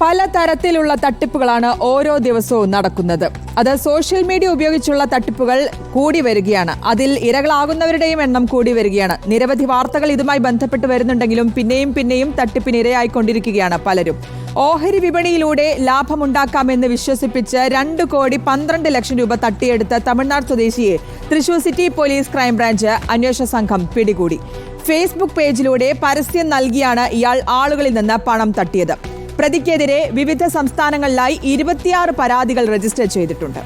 പലതരത്തിലുള്ള തട്ടിപ്പുകളാണ് ഓരോ ദിവസവും നടക്കുന്നത്. അത് സോഷ്യൽ മീഡിയ ഉപയോഗിച്ചുള്ള തട്ടിപ്പുകൾ കൂടി വരികയാണ്. അതിൽ ഇരകളാകുന്നവരുടെയും എണ്ണം കൂടി വരികയാണ്. നിരവധി വാർത്തകൾ ഇതുമായി ബന്ധപ്പെട്ട് വരുന്നുണ്ടെങ്കിലും പിന്നെയും പിന്നെയും തട്ടിപ്പിന് ഇരയായിക്കൊണ്ടിരിക്കുകയാണ് പലരും. ഓഹരി വിപണിയിലൂടെ ലാഭമുണ്ടാക്കാമെന്ന് വിശ്വസിപ്പിച്ച് രണ്ട് കോടി പന്ത്രണ്ട് ലക്ഷം രൂപ തട്ടിയെടുത്ത തമിഴ്നാട് സ്വദേശിയെ തൃശൂർ സിറ്റി പോലീസ് ക്രൈംബ്രാഞ്ച് അന്വേഷണ സംഘം പിടികൂടി. ഫേസ്ബുക്ക് പേജിലൂടെ പരസ്യം നൽകിയാണ് ഇയാൾ ആളുകളിൽ നിന്ന് പണം തട്ടിയത്. പ്രതിക്കെതിരെ വിവിധ സംസ്ഥാനങ്ങളിലായി ഇരുപത്തിയാറ് പരാതികൾ രജിസ്റ്റർ ചെയ്തിട്ടുണ്ട്.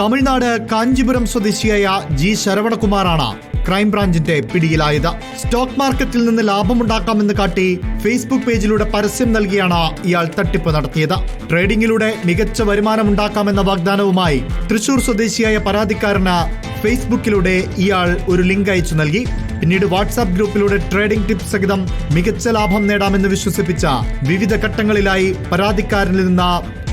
തമിഴ്നാട് കാഞ്ചിപുരം സ്വദേശിയായ ജി ശരവണകുമാറാണ് ക്രൈംബ്രാഞ്ചിന്റെ പിടിയിലായത്. സ്റ്റോക്ക് മാർക്കറ്റിൽ നിന്ന് ലാഭമുണ്ടാക്കാമെന്ന് കാട്ടി ഫേസ്ബുക്ക് പേജിലൂടെ പരസ്യം നൽകിയാണ് ഇയാൾ തട്ടിപ്പ് നടത്തിയത്. ട്രേഡിംഗിലൂടെ മികച്ച വരുമാനം ഉണ്ടാക്കാമെന്ന വാഗ്ദാനവുമായി തൃശൂർ സ്വദേശിയായ പരാതിക്കാരന് ഫേസ്ബുക്കിലൂടെ ഇയാൾ ഒരു ലിങ്ക് അയച്ചു നൽകി. പിന്നീട് വാട്സാപ്പ് ഗ്രൂപ്പിലൂടെ ട്രേഡിംഗ് ടിപ്സ് സഹിതം മികച്ച ലാഭം നേടാമെന്ന് വിശ്വസിപ്പിച്ച വിവിധ ഘട്ടങ്ങളിലായി പരാതിക്കാരനിൽ നിന്ന്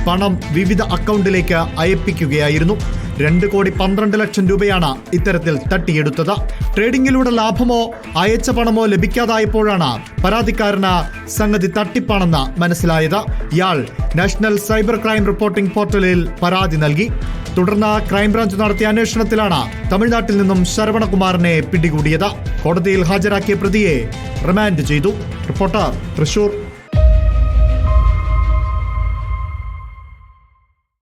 പണം വിവിധ അക്കൗണ്ടിലേക്ക് അയപ്പിക്കുകയായിരുന്നു. രണ്ട് കോടി പന്ത്രണ്ട് ലക്ഷം രൂപയാണ് ഇത്തരത്തിൽ തട്ടിയെടുത്തത്. ട്രേഡിംഗിലൂടെ ലാഭമോ അയച്ച പണമോ ലഭിക്കാതായപ്പോഴാണ് പരാതിക്കാരന് സംഗതി തട്ടിപ്പാണെന്ന് മനസ്സിലായത്. ഇയാൾ നാഷണൽ സൈബർ ക്രൈം റിപ്പോർട്ടിംഗ് പോർട്ടലിൽ പരാതി നൽകി. തുടർന്ന് ക്രൈംബ്രാഞ്ച് നടത്തിയ അന്വേഷണത്തിലാണ് തമിഴ്നാട്ടിൽ നിന്നും ശരവണകുമാറിനെ പിടികൂടിയത്. കോടതിയിൽ ഹാജരാക്കിയ പ്രതിയെ റിമാൻഡ് ചെയ്തു. റിപ്പോർട്ടർ തൃശൂർ.